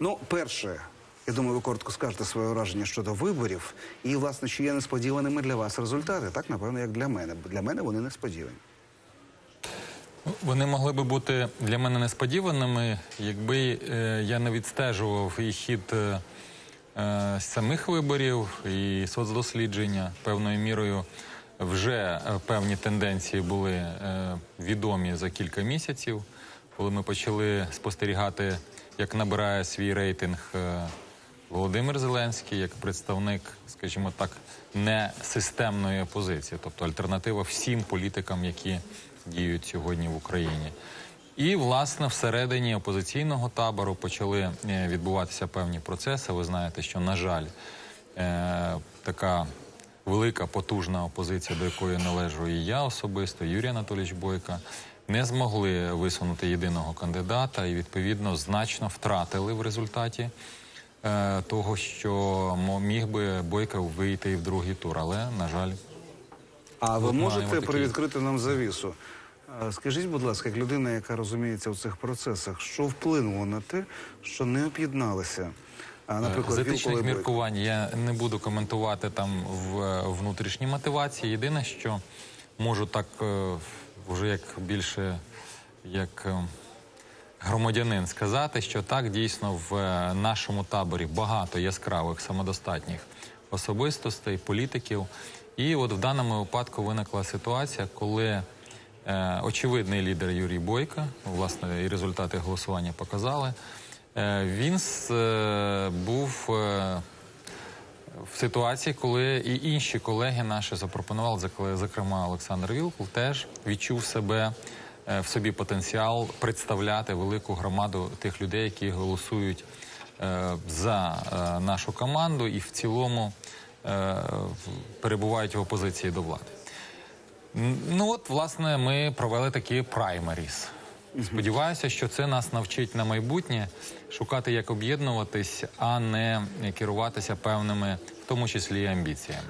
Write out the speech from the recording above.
Ну, перше, я думаю, ви коротко скажете своє враження щодо виборів, і власне чи є несподіваними для вас результати, так напевно, як для мене. Для мене вони несподівані. Вони могли би бути для мене несподіваними, якби е, я не відстежував і хід е, е, самих виборів, і соцдослідження певною мірою. Вже е, певні тенденції були е, відомі за кілька місяців, коли ми почали спостерігати, як набирає свій рейтинг е, Володимир Зеленський як представник, скажімо так, не системної опозиції, тобто альтернатива всім політикам, які діють сьогодні в Україні. І власне всередині опозиційного табору почали е, відбуватися певні процеси. Ви знаєте, що на жаль, е, така велика потужна опозиція, до якої належу і я особисто, Юрій Анатолійович Бойко, не змогли висунути єдиного кандидата і відповідно значно втратили в результаті е, того, що міг би Бойко вийти і в другий тур, але на жаль. А ви можете такі. привідкрити нам завісу? Е, Скажіть, будь ласка, як людина, яка розуміється в цих процесах, що вплинуло на те, що не об'єдналися? А, З етичних міркувань я не буду коментувати там в е, внутрішній мотивації. Єдине, що можу так е, вже як більше як е, громадянин сказати, що так дійсно в е, нашому таборі багато яскравих самодостатніх особистостей, політиків. І от в даному випадку виникла ситуація, коли е, очевидний лідер Юрій Бойко, власне, і результати голосування показали. Е, він е, був е, в ситуації, коли і інші колеги наші запропонували, зокрема Олександр Вілкул, теж відчув себе е, в собі потенціал представляти велику громаду тих людей, які голосують е, за е, нашу команду і в цілому перебувають в опозиції до влади. Ну от, власне, ми провели такі праймеріс. Сподіваюся, що це нас навчить на майбутнє шукати, як об'єднуватись, а не керуватися певними, в тому числі амбіціями.